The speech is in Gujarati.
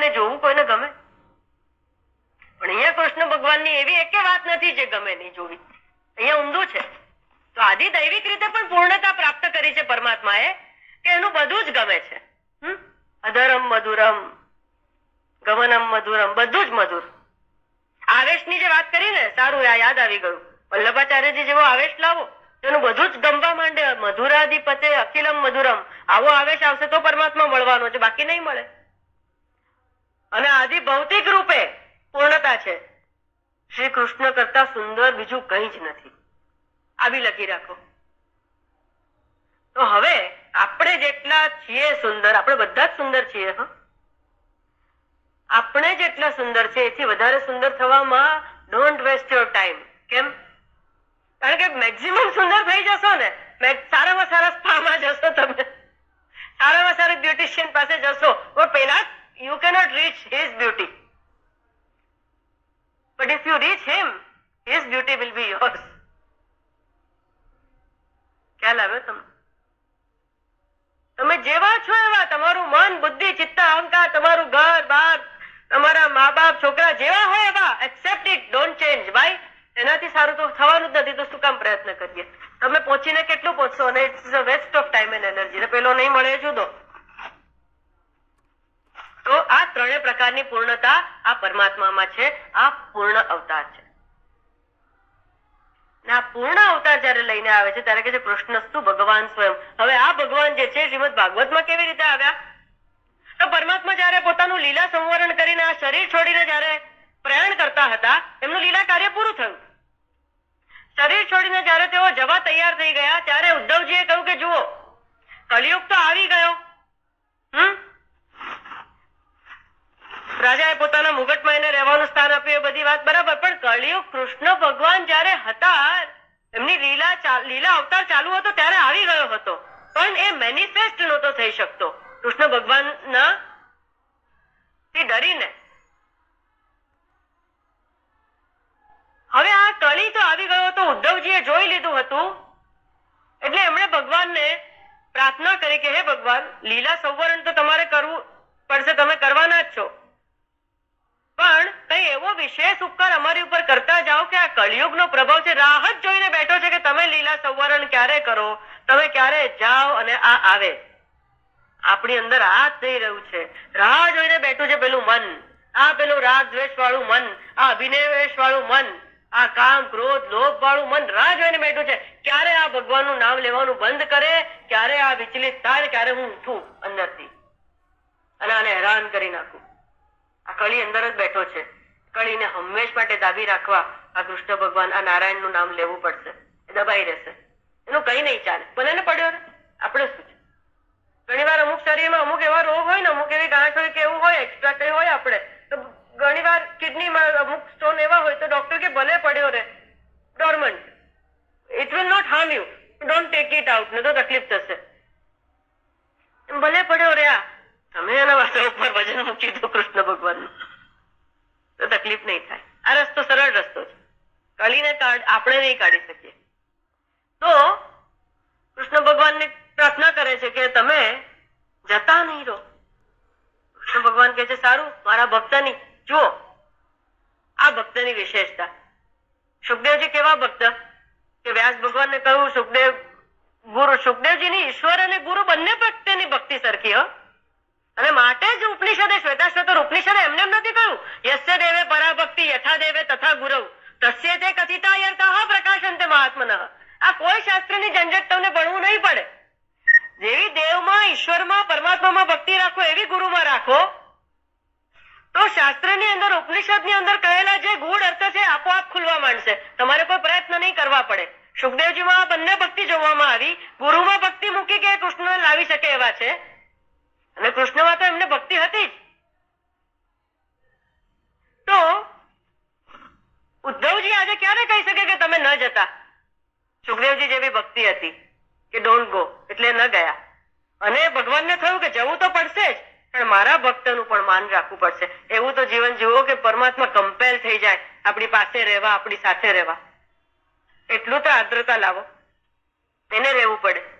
પણ એ જોવું કોઈને ગમે? પણ અહીંયા કૃષ્ણ ભગવાનની એવી એકે વાત નથી જે ગમે નહીં જોવી. અહીંયા ઊંધું છે. તો આદિ દૈવિક રીતે પણ પૂર્ણતા પ્રાપ્ત કરી છે પરમાત્માએ, કે એનું બધું જ ગમે છે. અધરમ મધુરમ, ગમનમ મધુરમ, બધું જ મધુર. આવેશની જે વાત કરી ને સારું, આ યાદ આવી ગયું. વલ્લભાચાર્યજી જેવો આવેશ લાવો તેનું બધું જ ગમવા માંડે. મધુરાધિપતે અખિલમ મધુરમ. આવો આવેશ આવશે તો પરમાત્મા મળવાનો છે, બાકી નહીં મળે. અને આદિ ભૌતિક રૂપે પૂર્ણતા છે. શ્રી કૃષ્ણ કરતા સુંદર બીજું કંઈ જ નથી. આવી લખી રાખો. તો હવે આપણે જેટલા છીએ સુંદર, આપણે બધા જ સુંદર છીએ, હા? આપણે જેટલા સુંદર છે એથી વધારે સુંદર થવામાં ડોન્ટ વેસ્ટ યોર ટાઈમ કેમ? કારણ કે મેક્સિમમ સુંદર થઈ જશો ને સારામાં સારા સ્પામાં જશો તમે સારામાં સારા બ્યુટિશિયન પાસે જશો પણ પેલા you cannot reach his beauty but if you reach him his beauty will be yours ખ્યાલ આવ્યો તમને તમે જેવા છો એવા તમારું મન બુદ્ધિ ચિત્ત અહંકાર તમારું ઘર બાર તમારા મા બાપ છોકરા જેવા હોય એવા એક્સેપ્ટ ઇટ ડોન્ટ ચેન્જ ભાઈ એનાથી સારું તો થવાનું જ નથી તો શું કામ પ્રયત્ન કરીએ તમે પહોંચીને કેટલું પહોંચશો અને it's a waste of time and energy પેલો નહીં મળે એ જુદો તો આ ત્રણે પ્રકારની પૂર્ણતા આ પરમાત્મામાં છે, આ પૂર્ણ અવતાર છે. ને પૂર્ણ અવતાર જયારે લઈને આવે છે, ત્યારે કે છે, કૃષ્ણસ્તુ ભગવાન સ્વયં. હવે આ ભગવાન જે છે, શ્રીમદ ભાગવતમાં કેવી રીતે આવ્યા? તો પરમાત્મા જયારે પોતાનું લીલા સંવરણ કરીને આ શરીર છોડીને જયારે પ્રયાણ કરતા હતા, એમનું લીલા કાર્ય પૂરું થયું. શરીર છોડીને જયારે તેઓ જવા તૈયાર થઈ ગયા, ત્યારે ઉદ્ધવજીએ કહ્યું કે, જુઓ, કલિયુગ તો આવી ગયો. હમ? રાજાએ પોતાના મુગટમાં એને રહેવાનું સ્થાન આપ્યું, એ બધી વાત બરાબર. પણ કળિયુગ કૃષ્ણ ભગવાન જ્યારે હતા, એમની લીલા લીલા અવતાર ચાલુ હતો ત્યારે આવી ગયો હતો. પણ એ મેનિફેસ્ટ નહોતો થઈ શકતો. કૃષ્ણ ભગવાનના થી ડરીને. હવે આ કળી તો આવી ગયો હતો, ઉદ્ધવજીએ જોઈ લીધું હતું. એટલે એમણે ભગવાનને પ્રાર્થના કરી કે, હે ભગવાન, લીલા સંવરણ તો તમારે કરવું પડશે, તમે કરવાના જ છો. વિશેષ ઉપકાર અમારી ઉપર કરતા જાઓ કે આ કળિયુગનો પ્રભાવ છે. રાહત જોઈને બેઠો છે કે તમે લીલા સંવરણ ક્યારે કરો? તમે ક્યારે જાઓ અને આ આવે? આપણી અંદર આ થઈ રહ્યું છે. રાહ જોઈને બેઠું છે પેલું મન. આ પેલું રાગ દ્વેષ વાળું મન. આ અભિનિવેશ વાળું મન. આ કામ, ક્રોધ, લોભ વાળું મન. રાહ જોઈને બેઠું છે. ક્યારે આ ભગવાનનું નામ લેવાનું બંધ કરે? ક્યારે આ વિચલિત થાય? ક્યારે હું ઉઠું અંદરથી? અને આને હેરાન કરી નાખું. આ કળી અંદર જ બેઠો છે. કળીને હંમેશ માટે દાબી રાખવા આ કૃષ્ણ ભગવાન, આ નારાયણનું નામ લેવું પડશે. દબાઈ રહેશે. એનું કઈ નહીં ચાલે. ભલે ને પડ્યો આપણે શું છે? ઘણી વાર અમુક શરીરમાં અમુક એવા રોગ હોય ને, અમુક એવી ગાંઠ હોય કે એવું હોય એક્સ્ટ્રા કઈ હોય આપણે, તો ઘણી વાર કિડનીમાં અમુક સ્ટોન એવા હોય તો ડોક્ટર કે ભલે પડ્યો રે dormant it will not harm you don't take it out ને તો તકલીફ થશે. ભલે પડ્યો રે આ. તમે એના માથા ઉપર વજન મૂકી દો કૃષ્ણ ભગવાનનું. તો તકલીફ નહીં થાય. આ રસ્તો સરળ રસ્તો છે. કળીને કાઢ, આપણે નહીં કાઢી શકીએ. તો કૃષ્ણ ભગવાનને પ્રાર્થના કરે છે કે તમે જતા નહીં રહો. કૃષ્ણ ભગવાન કહે છે, સારું, મારા ભક્તની, જુઓ, આ ભક્તની વિશેષતા. સુખદેવજી કેવા ભક્ત? કે વ્યાસ ભગવાનને કહ્યું, સુખદેવ, ગુરુ સુખદેવજીની ઈશ્વર અને ગુરુ બંને ભક્તની ભક્તિ સરખી, હો. અને માટે જ ઉપનિષદે શ્વેતાશ્વેતર ઉપનિષદે એમને એમ નથી કહ્યું. યથા દેવે તથા ગુરવ તસ્ય તે કથિતા યર્થાઃ પ્રકાશંતે મહાત્મનઃ આ કોઈ શાસ્ત્રની ઝંઝટ તમને ભણવું નહીં પડે જેવી દેવમાં ઈશ્વરમાં પરમાત્મામાં ભક્તિ રાખો એવી ગુરુમાં રાખો તો શાસ્ત્રની અંદર ઉપનિષદની અંદર કહેલા જે ગુડ અર્થ છે આપોઆપ ખુલવા માંડશે તમારે કોઈ પ્રયત્ન નહીં કરવા પડે સુખદેવજીમાં આ બંને ભક્તિ જોવામાં આવી ગુરુમાં ભક્તિ મૂકી કે કૃષ્ણ લાવી શકે એવા છે અને કૃષ્ણમાં તો એમને ભક્તિ હતી તો ઉદ્ધવજી આજે ક્યારે કહી શકે કે તમે ન જતા. સુખદેવજી જેવી ભક્તિ હતી કે ડોન્ટ ગો એટલે ન ગયા. અને ભગવાનને થયું કે જવું તો પડશે જ, પણ મારા ભક્તનું પણ માન રાખવું પડશે. એવું તો જીવન જીવો કે પરમાત્મા કમ્પેલ થઈ જાય, આપણી પાસે રહેવા, આપણી સાથે રહેવા. એટલું તો આદ્રતા લાવો. એને રહેવું પડે.